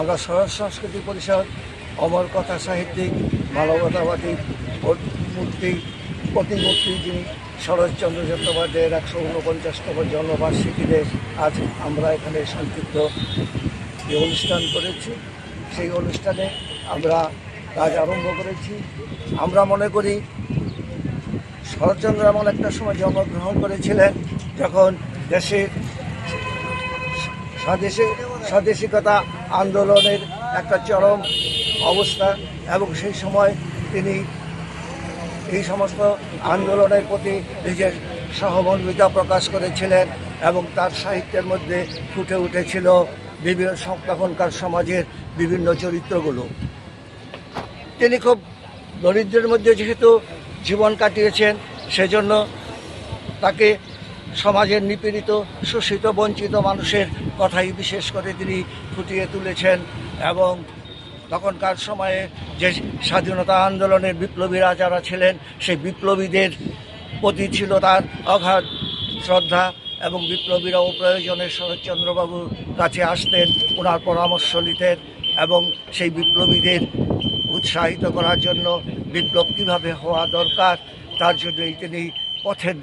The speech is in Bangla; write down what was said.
আমরা সরস সংস্কৃতি পরিষদ, অমর কথা সাহিত্যিক, মানবতাবাদী মূর্তি, প্রতিমূর্তি যিনি শরৎচন্দ্র চট্টোপাধ্যায়ের একশো উনপঞ্চাশতম জন্মবার্ষিকীতে আজ আমরা এখানে সংক্ষিপ্ত অনুষ্ঠান করেছি। সেই অনুষ্ঠানে আমরা কাজ আরম্ভ করেছি। আমরা মনে করি শরৎচন্দ্র এমন একটা সময় জন্মগ্রহণ করেছিলেন যখন দেশের স্বদেশী স্বদেশিকতা আন্দোলনের একটা চরম অবস্থা এবং সেই সময় তিনি এই সমস্ত আন্দোলনের প্রতি নিজের সহমর্মিতা প্রকাশ করেছিলেন এবং তার সাহিত্যের মধ্যে ফুটে উঠেছিল বিভিন্ন তখনকার সমাজের বিভিন্ন চরিত্রগুলো। তিনি খুব দরিদ্রের মধ্যে যেহেতু জীবন কাটিয়েছেন, সেজন্য তাকে সমাজের নিপীড়িত, শোষিত, বঞ্চিত মানুষের কথাই বিশেষ করে তিনি ফুটিয়ে তুলেছেন এবং তখনকার সময়ে যে স্বাধীনতা আন্দোলনের বিপ্লবীরা যারা ছিলেন, সেই বিপ্লবীদের প্রতি ছিল তার অগাধ শ্রদ্ধা এবং বিপ্লবীরাও প্রয়োজনে শরৎচন্দ্রবাবুর কাছে আসতেন, ওনার পরামর্শ নিতেন এবং সেই বিপ্লবীদের উৎসাহিত করার জন্য বিপ্লব কীভাবে হওয়া দরকার, তার জন্যই তিনি পথের